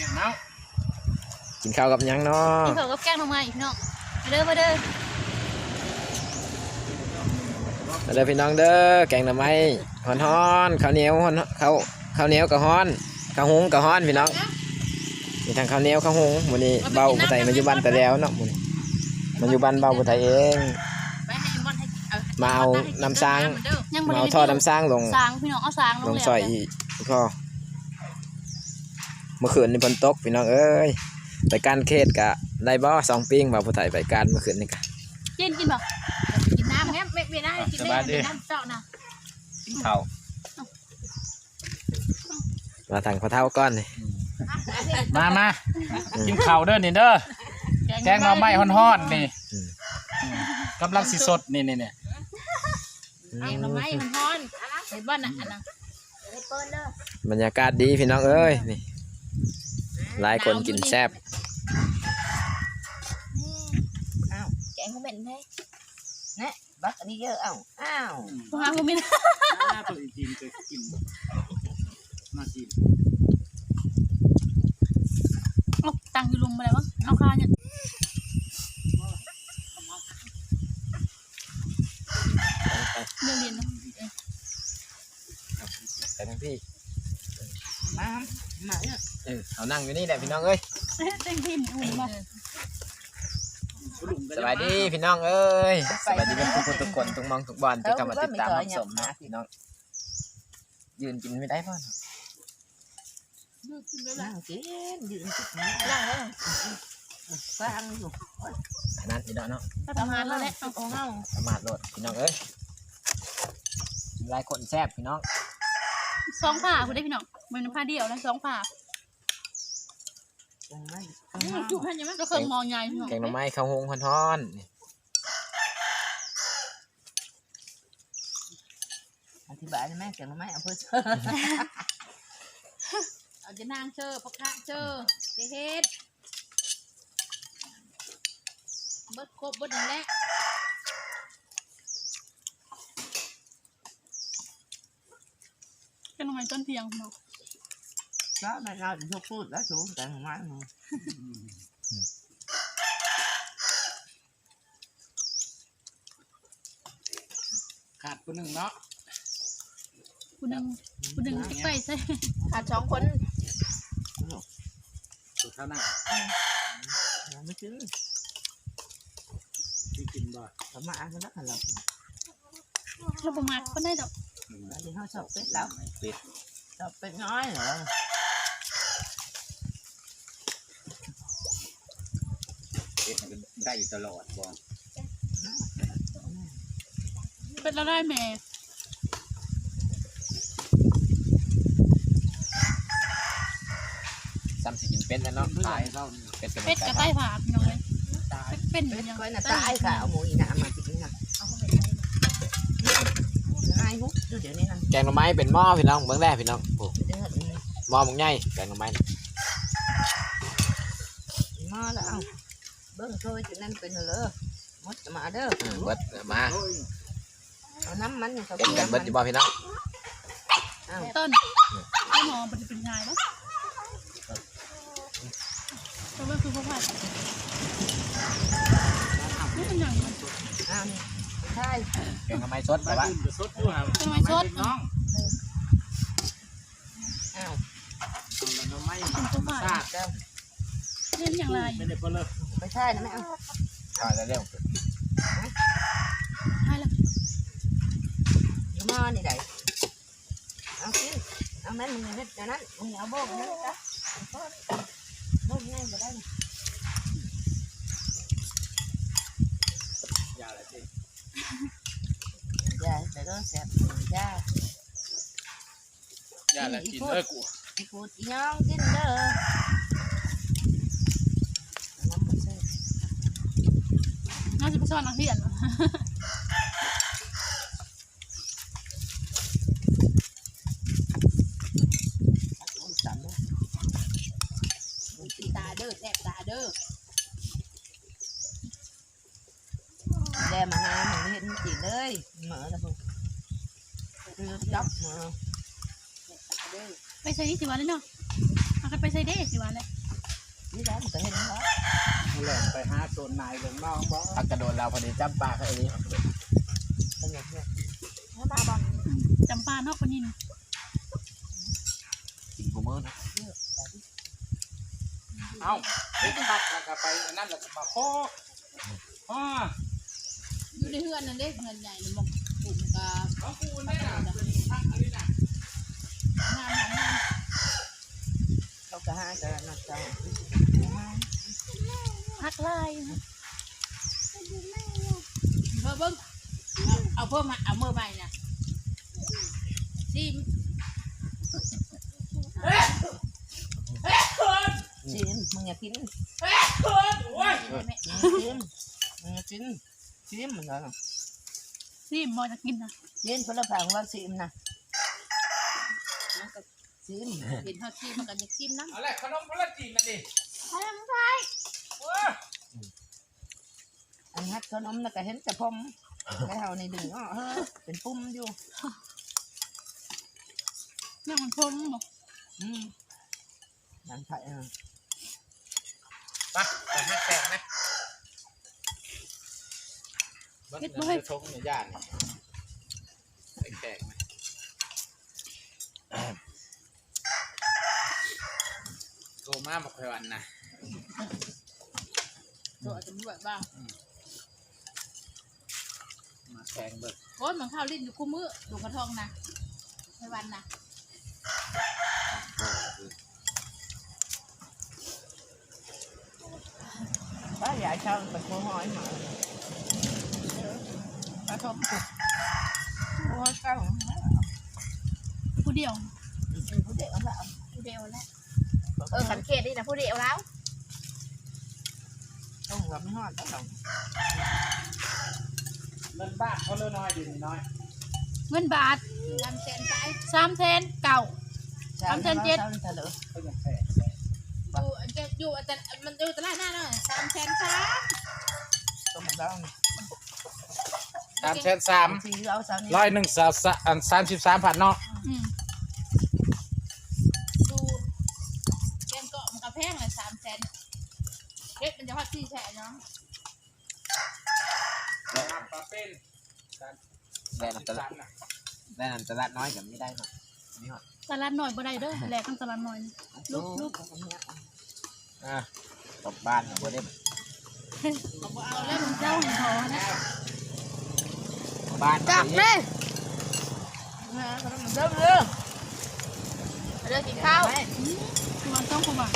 อย่างเนาะกินข้าวกับหยังเนาะกินข้าวกับแกงทำไมพี่น้องมาเด้อมาเด้อมาเด้อพี่น้องเด้อแกงหน่อไม้ฮ้อนๆข้าวเหนียวฮ้อนข้าวข้าวเหนียวกับฮ้อนข้าวหุงกับฮ้อนพี่น้องมีทั้งข้าวเหนียวข้าวหุงมื้อนี้เบาผู้ไทยมาอยู่บ้านแต่แล้วเนาะมื้อนี้มาอยู่บ้านเบาผู้ไทยเอง ไปให้มอนให้เอามาเอาน้ำสร้างยังบ่มาได้เอาท่อน้ำสร้างลงสร้างพี่น้องเอาสร้างลลงงแล้วซอยอีกก็เมื่อคืนนี่ฝนตกพี่น้องเอ้ยไปการเขตกะได้บ่สองปิ้งบ่าวผู้ไทยไปการเมื่อคืนนี่กะกินกินบ่กินน้ำแม่ไม่ไม่ได้กินได้กินน้ำเจาะนะกินข้าวมาทางพระเท่าก้อนนี่มามากินข้าวเด้อนี่เด้อแกงหน่อไม้ฮ้อนๆนี่กำลังสิสดนี่นี่เนี่ยแกงหน่อไม้มันฮ้อนเห็นบ่น่ะอันน่ะบรรยากาศดีพี่น้องเอ้ยนี่ หลายคนกินแซ่บแกงเขาเป็นได้ nè bắt đi vô ổng ảo พวกหาบ่มีนะตัวจริงเคยกินมากินเอาตังค์อยู่ลุมอะไรวะเอาคาเนี่ยเรื่องเรียนนะไปทางพี่ mà mà nhá เออเอานั่งอยู่นี่แหละพี่น้องเอ้ยเต้นพินอุ้มมาสบายดีพี่น้องเอ้ยสบายดีทุกคนทุกคนทุกมองทุกบอลที่เข้ามาติดตามรับชมนะพี่น้อง ยืนกินไม่ได้ป่ะ nàng kiến dựng chút nữa nàng đó có ăn luôn ขนาดนี้เนาะเนาะประมาณแล้วแหละ ồ không ประมาทโลดพี่น้องเอ้ยหลายคนแซ่บพี่น้อง สองผ่าคุณได้พี่น้องมันผ่าเดียวแล้วสองผ่า còn mấy จุกให้ยังไงก็เคยมองใหญ่พี่น้องแกงหน่อไม้ข้าวหงฮ้อนๆนี่ thì bà cho mấy cái nó mấy ăn phơi เอาจะนางเชอพักคะเชอเจเฮ็ดเบิดครบเบิดนั่นแหละเป็นทำไมต้นเพียงเนาะ đó này ra thì thuốc phút đó xuống cái nó mấy mà ขาดคนหนึ่งเนาะคุณหนึ่งคุณหนึ่งไปใส่ à chóng quấn สุดเท่านั้น là mới chứ ที่กินบ่ mà ăn nó rất là lọc เราประมาทก็ได้ดอก Tại vì nó sọc tết đâu sọc tết nói rồi ได้อยู่ตลอดบ่เป็นเราได้แม่ซ้ำสิกินเป็ดแล้วเนาะตายเท่าเป็ดเป็ดกับไก่ผ่าพี่น้องเลยตายเป็น Tết ยัง coi là tái cả mùi nạ mà chị nè hai hút chứ để nên ăn แกงหน่อไม้เป็นหม้อพี่น้องเบื้องแรกพี่น้องโอ้ để hận หม้อมึงใหญ่แกงหน่อไม้ mò là không bưng thôi chị nên เป็น lỡ mất mà đó อืมเบิดมาเอาน้ำมันเขาเป็นกันเบิดอยู่บ่พี่น้องต้นไม่มองมันจะเป็นไงบ้างเพราะว่าคือพวกผ่าไม่เป็นอย่างนั้นเอานี่ ใช่แกงหน่อไม้สดไปแต่ว่าดื่มกับสดอยู่ห่างเป็นไม้สดน้องเอาเอาแล้วน้ำไม้เป็นพวกผ่าชาติเด้อเล่นอย่างไรไม่ได้เพิ่นเลยไม่ใช่นะแม่เอาเอาแล้วเร็วใช่แล้วเอาหม้อนี่ได้เอาสิเอาแม่มึงเฮ็ดอย่างนั้นมึงเอาโบกนั่นจ้ะโบกง่ายก็ได้ อย่าละ สิ dạ để đó xẹp ra อย่าละกินเอ้ยกู đi phụ chị nhon cái đó nắm bớt xe น่าจะไปซ่อนนักเรียน ôi sẵn đó ตาเด้อแสบตาเด้อ đem mà hai mình hiện chị ơi mở ra không đưa chóc mà ไปใส่นี่สิวันนี้เนาะมากระไปใส่เด้สิว่าเลยนี่ได้มันก็เห็นแล้วแหล่ไปหาโซนนายลงน้องบ่พักกระโดดเราพอดีจับปลาเขาอันนี้สนุกเนี่ยแล้วมาบังจำปาเนาะคนนี้กินกูมือนะเอ้าเฮ็ดพักแล้วก็ไปอันนั้นแล้วก็มาโคกอ้ออยู่ในเฮือนนั่นเด้เฮือนใหญ่เลยมองปลูกกา เอาคูณได้น่ะพักอันนี้น่ะงามขามเขาก็หากันนักจ้างพักไล่เบิ่งเบิ่งเอาเพิ่มมาเอาเมื่อใหม่น่ะซิมชิมมึงอยากกินโอ้ยแม่ชิมมึงอยากกินชิมเหมือนกัน ซิมบ่จะกินนะเล่นคนละผังว่าชิมนะมันก็ชิมเห็นเฮาซิมมันก็อยากซิมน้ำเอาแหละขนมพละจีนน่ะดิทำไทยโอ้ยอันฮัดขนมน่ะก็เห็นแต่ผมแล้วเอาในดึงอ๋อเฮ้ยเป็นปุ่มอยู่เรื่องมันพมบ่อืมนังไผ่อะไปไปหักแตกนะ มันจะทงในย่านนี่แตกๆนะโตมาบอกใครวันนะตัวตำรวจบ้างมาแทงเบิกโอ้ยมันเข้าลิ้นอยู่คู่มือดูกระทองนะในวันนะป้าใหญ่ชาวเป็นหัวหอยหมา ปลาทบกุกหัวเก้าผู้เดียวผู้เด็กเอาละผู้เดียวแหละเออขันเกตนี่นะผู้เดียวแล้วต้องกับไม่หอดต้องเงินบานเขาเลื่อนน้อยดีน้อยเงินบาทสามแสนไปสามแสนเก่าเถอะก็ยังแตกอยู่อันจะอยู่อันจะมันอยู่ตลาดหน้าเนาะสามแสนสามต้องต้อง สามแสนสามทีเราสาวนี่ร้อยหนึ่งสามอันสามสิบสามพันเนาะอืมดูแกงเกาะมันกระแพงเลยสามแสนเฮ็ดมันจะฮอดสี่แสนเนาะปลาเป็นได้น้ำตลาดได้น้ำตลาดน้อยกับไม่ได้หรอกนี่หรอตลาดหน่อยบ่ได้เด้อแหลกทั้งตลาดหน่อยลูกลูกอะกลับบ้านกับโบเด้เอาแล้วมันเจ้าของเขานะ บ้านจับเลยเริ่มเริ่มเรื่องกินข้าวมันต้องขบัง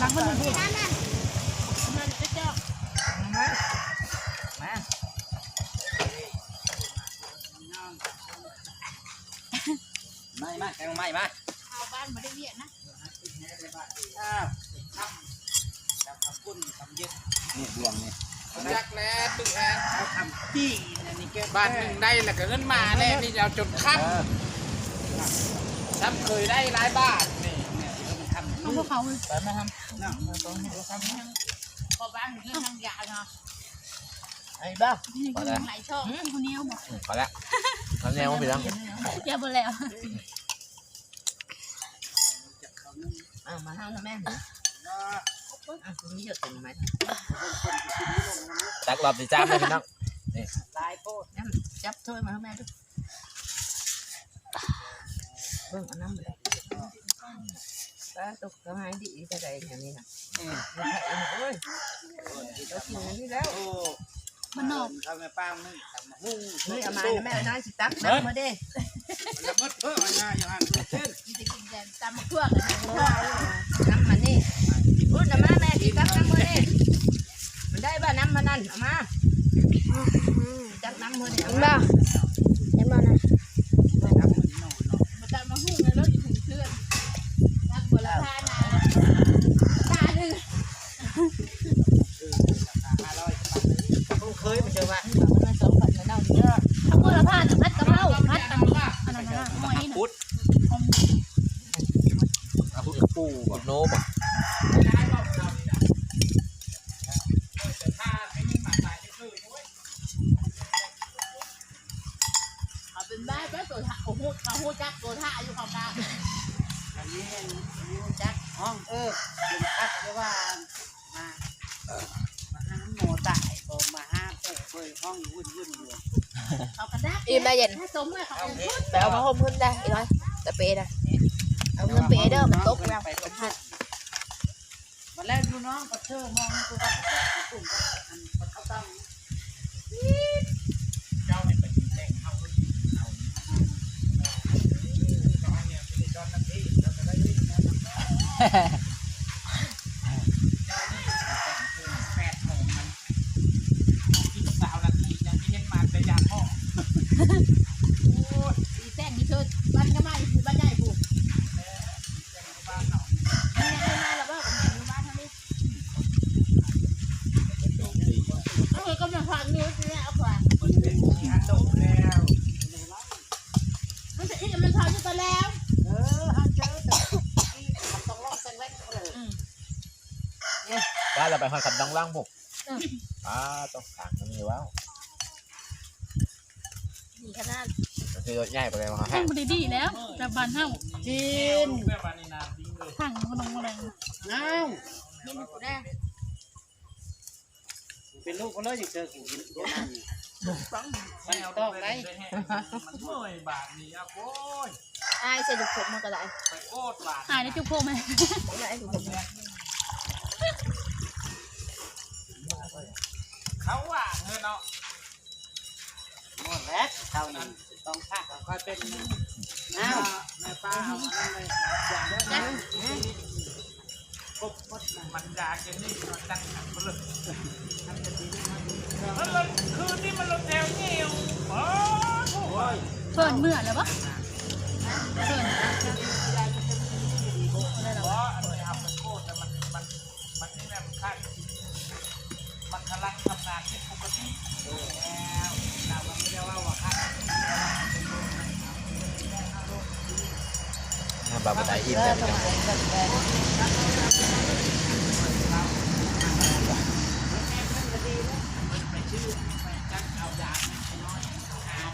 ล้างมันดูดมันจะเจ้า มามา ไม่มาแกงไม่มา เอาบ้านมาได้เวียดนะ อ้าวทำจับกับปุ้นทำเย็ด นี่ดวงนี่ จักแล้วตึ้งแอนเอาทำที่นี่แก บ้านหนึ่งได้แล้วก็เงินมาแน่นี่เอาจนคับทำเคยได้หลายบาทนี่เนี่ยที่เขาทำเอาพวกเขาเลยไปมาทำน้าต้องให้เราทำพอบ้านอยู่ที่ทางยาเนาะไอ้บ้านี่คือไหลช่องคนนี้เอาบอกพอแล้วข้าวเหนียวพี่น้องเจ้าบ่แล้วอ่ามาห้างนะแม่อะตรงนี้จะเป็นไหมตักรอบที่จ้ามเลยพี่น้อง ลายโคตรนั่นจับถ้วยมาให้แม่ดูเบิ่งอันนั้นเลยป้าตกกระหายดีจะได้อย่างนี้นะอืมไม่ใช่เอ้ยเรากินอันนี้แล้วโอ้มันนอกเอาแม่ป้างนึงทำมาหุ้งเฮ้ยเอามานะแม่น้อยสิตักน้ำมาเด้แล้วมัดเพิ่มอันน่าอย่างนั้นเช่นมีแต่กินแต่ตำทั่วกันน้ำมันนี่อุ้ยน้ำมาแม่สิตักน้ำมาเด้มันได้บ้าน้ำมันนั่นเอามา จักน้ำมาเด้เอามา เห็นบ่นะมาตำมาหุ้งแล้วรถอยู่ถึงเพื่อนรักบัวละพานาพาหนึ่ง เคยมาเจอว่า มันสองพันเน่าดีเด้อ เอาบัวละพาหนึ่งพัดกะเพราพัดอันนี้อันนั้นนะหอยน่ะ พุทธ อม เอาพูดปูกับโน้บ เอาเป็นบ้านแล้วตัวท่าโอ้โหเขาโหจักตัวท่าอยู่ของกางอันนี้อยู่จักห้องเออลุงพัดเลยกว่ามามาห้าหมอตายบ่มาห้ามเปิดเผยห้องวุ่นวุ่นอยู่เขากระดักอิ่มได้เย็นถ้สมเลยเขาเป็นพุ่นไปเอามาห่มขึ้นได้อีกหน่อยแต่เปย์นะเอาเงินเปย์เด้อมันตกแล้วไปตกพุ่นมาแล้วดูน้องก็เชื่อมองตัวก็กลุ่มอันเขาต้ง สาวนาทียังไม่เห็นมาแต่ยามพ่อโอ้ยอีแซงนี่เธอบ้านก็มาอยู่บ้านใหญ่ผู้แต่งบ้านเนาะนี่ไงมาแล้วว่าผมเห็นอยู่บ้านทางนี้เออกำลังฟังนิ้วเนี่ยเอาขวานมันเป็นที่ฮันโดแล้ว มันจะอีกมันทำอยู่ตัวแล้ว เออฮันเจอแต่มันต้องรอดแซงแรกเลย ได้เราไป หอยขับดองล่างบุกอ่าต้องขางมันมีว้าวนี่ขนาดมันคือรถใหญ่ไปเลยมาทางบดีดีแล้วแต่บ้านเฮาจีนเพื่อนมาในนามดิ้งเลยทางมันลงแรงน้าวกินกูได้เป็นลูกก็เลยอย่างเจอกูกินตัวนั้นมันต้องไรมันเมื่อยบาทนี่อะโอ้ยอายใส่ถุงผมมันก็ได้ไปโคตรบาทหายได้จุกโพไหมผมได้ถุงผม เขาว่าเงินเนาะหมดแล้วเท่านั้นต้องฆ่าค่อยเป็นน้าวในป้าเอาอันนั้นเลยอย่างนั้นพบมันยาเจนี่มันดังหันเลยมันลดคืนนี้มันลดแถวเงี้ยวโอ้ยเพิ่นเมื่อแล้วปะเพิ่น กานที่ปกติแล้วเราไม่ได้ว่าว่าคาดบาบุไดอิ่มแต่ยังไปชื่อไปจัดเอายาไม่น้อย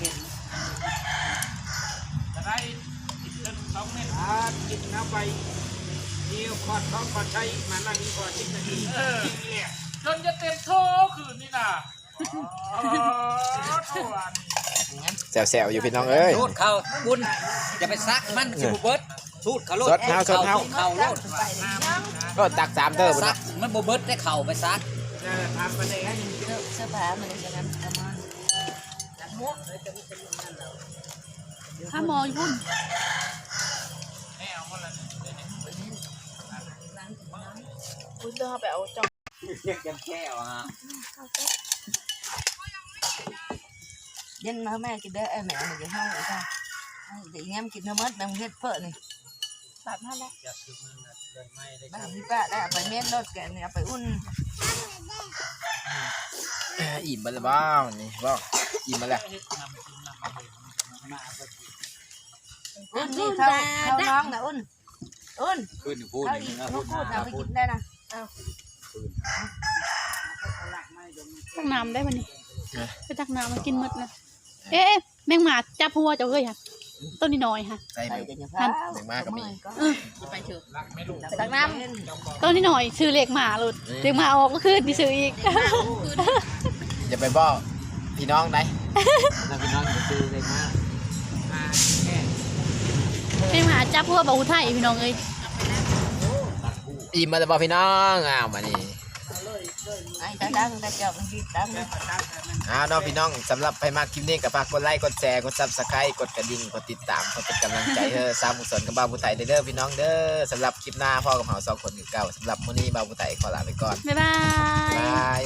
กินจะได้กินเงินสองเม็ดอ่ากินน้ำไปเดียวขอดท้องขอดใช้มานั่งนี่ก่อนสิบนาทีเออ จนจะเต็มโถคืนนี่น่ะอ๋อโถอันนี้แซวๆอยู่พี่น้องเอ้ยสูดเขาคุณอย่าไปซักมันสิบเบิดสูดเขาโลดสดเท้าสดเท้าเขาโลดก็ตักสามเตอร์บุญซันะกมันบ่เบิดได้เข่าไปซักจะทำไปเลยให้เสื้อผ้ามันจะงั้นประมาณถ้าหมออยู่พุ่นให้เอาหมดเลยคุณต้องไปเอาจอง เรียกกันแก้วฮะเย็นมาแม่กินได้ไอ้แม่มันจะห้องอีกค่ะเดี๋ยวงี้กินน้ำมันน้ำเฮ็ดเพิ่นนี่สามพันแล้วบ้านพี่ป้าได้เอาไปเม็ดรถแกเนี่ยเอาไปอุ่นอิ่มไปแล้วบ้างนี่บ้างอิ่มมาแล้วอุ่นนี่เขาเขาน้องนะอุ่นอุ่นขึ้นพูดเขานี่อีกนะเขาพูดพูดนะเอาไปพูกิดนได้นะตักน้ำได้ปะนี่ไปตักน้ำมากินหมดนะเอ๊ะแมงหมาจับหัวเจ้าเอ้ยค่ะต้นนี้น้อยค่ะใส่ใส่ไปเดี๋ยวจะพาหนึ่งมากก็มีไปเถอะรักไม่รู้ไปตักน้ต้นนี้น้อยชื่อเล็กหมาหลุดเล็กหมาออกก็ขึ้นดิซื้ออีกอย่าไปบอกพี่น้องได้ถ้าพี่น้องจะซื้อเลยมากแมงหมาจับหัวบ่าวไทยพี่น้องเอ้ย อิ่มมาแล้วบอกพี่น้องอ้าวมานี่ำไอ้ตาดังตาเจ้ามันคิดตังอ้าวน้องพี่น้องสำหรับใครมาคลิปนี้ก็ฝากกดไลค์กดแชร์กดซับสไครต์กดกระดิ่งกดติดตามกดเป็นกำลังใจเฮ้อสร้างมุสนกับบ่าวผู้ไทยเด้อพี่น้องเด้อสำหรับคลิปหน้าพ่อกับเฮาสองคนคือเก่าสำหรับมื้อนี้บ่าวผู้ไทยขอลาไปก่อนบ๊ายบายบาย